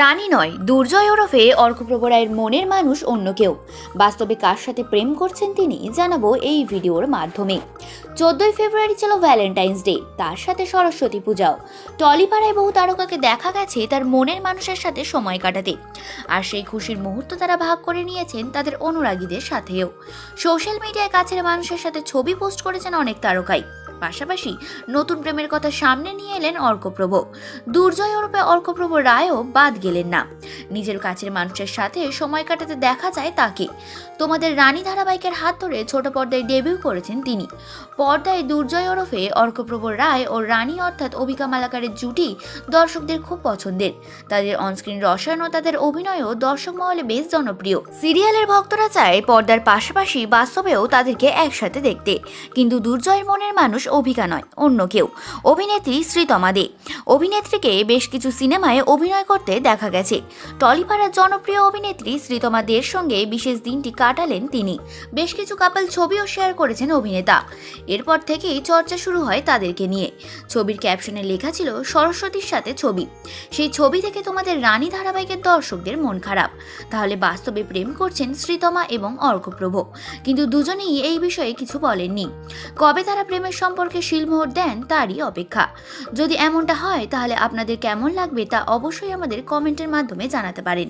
রানী নয়, দুর্জয় ওরফে অর্কপ্রভ রায়ের মনের মানুষ অন্য কেউ। বাস্তবে কার সাথে প্রেম করছেন তিনি জানাব এই ভিডিওর মাধ্যমে। চোদ্দই ফেব্রুয়ারি ছিল ভ্যালেন্টাইন্স ডে, তার সাথে সরস্বতী পূজাও। টলিপাড়ায় বহু তারকাকে দেখা গেছে তার মনের মানুষের সাথে সময় কাটাতে। আর সেই খুশির মুহূর্ত তারা ভাগ করে নিয়েছেন তাদের অনুরাগীদের সাথেও। সোশ্যাল মিডিয়ায় কাছের মানুষের সাথে ছবি পোস্ট করেছেন অনেক তারকাই। পাশাপাশি নতুন প্রেমের কথা সামনে নিয়ে এলেন অর্কপ্রভ। দুর্জয় ওরূপে অর্কপ্রভ রায়ও বাদ গেলেন না। নিজের কাছের মানুষের সাথে সময় কাটাতে দেখা যায় তাকে। তোমাদের রানী ধারাবাহিকের হাত ধরে ছোট পর্দায় ডেবিউ করেছেন তিনি। পর্দায় দুর্জয় ওরফে অর্কপ্রভ রায় ও রানী অর্থাৎ অভিকা মালাকারের জুটি দর্শকদের খুব পছন্দের। তাদের অনস্ক্রিন রসায়ন ও তাদের অভিনয়ও দর্শক মহলে বেশ জনপ্রিয়। সিরিয়ালের ভক্তরা চায় পর্দার পাশাপাশি বাস্তবেও তাদেরকে একসাথে দেখতে। কিন্তু দুর্জয়ের মনের মানুষ অভিকা নয়, অন্য কেউ। অভিনেত্রী শ্রীতমা দে। অভিনেত্রীকে বেশ কিছু সিনেমায় অভিনয় করতে দেখা গেছে। টলিপাড়ার জনপ্রিয় অভিনেত্রী শ্রীতমা দের সঙ্গে বিশেষ দিনটি কাটালেন তিনি। বেশ কিছু কাপাল ছবিও শেয়ার করেছেন অভিনেতা। এরপর থেকেই চর্চা শুরু হয় তাদেরকে নিয়ে। ছবির ক্যাপশনে লেখা ছিল, সরস্বতীর সাথে ছবি। সেই ছবি থেকে তোমাদের রানী ধারাবাহিকের দর্শকদের মন খারাপ। তাহলে বাস্তবে প্রেম করছেন শ্রীতমা এবং অর্কপ্রভ। কিন্তু দুজনেই এই বিষয়ে কিছু বলেননি। কবে তারা প্রেমের সম্পর্কে শিলমোহর দেন, তারই অপেক্ষা। যদি এমনটা হয়, তাহলে আপনাদের কেমন লাগবে তা অবশ্যই আমাদের কমেন্টের মাধ্যমে জানাতে পারেন।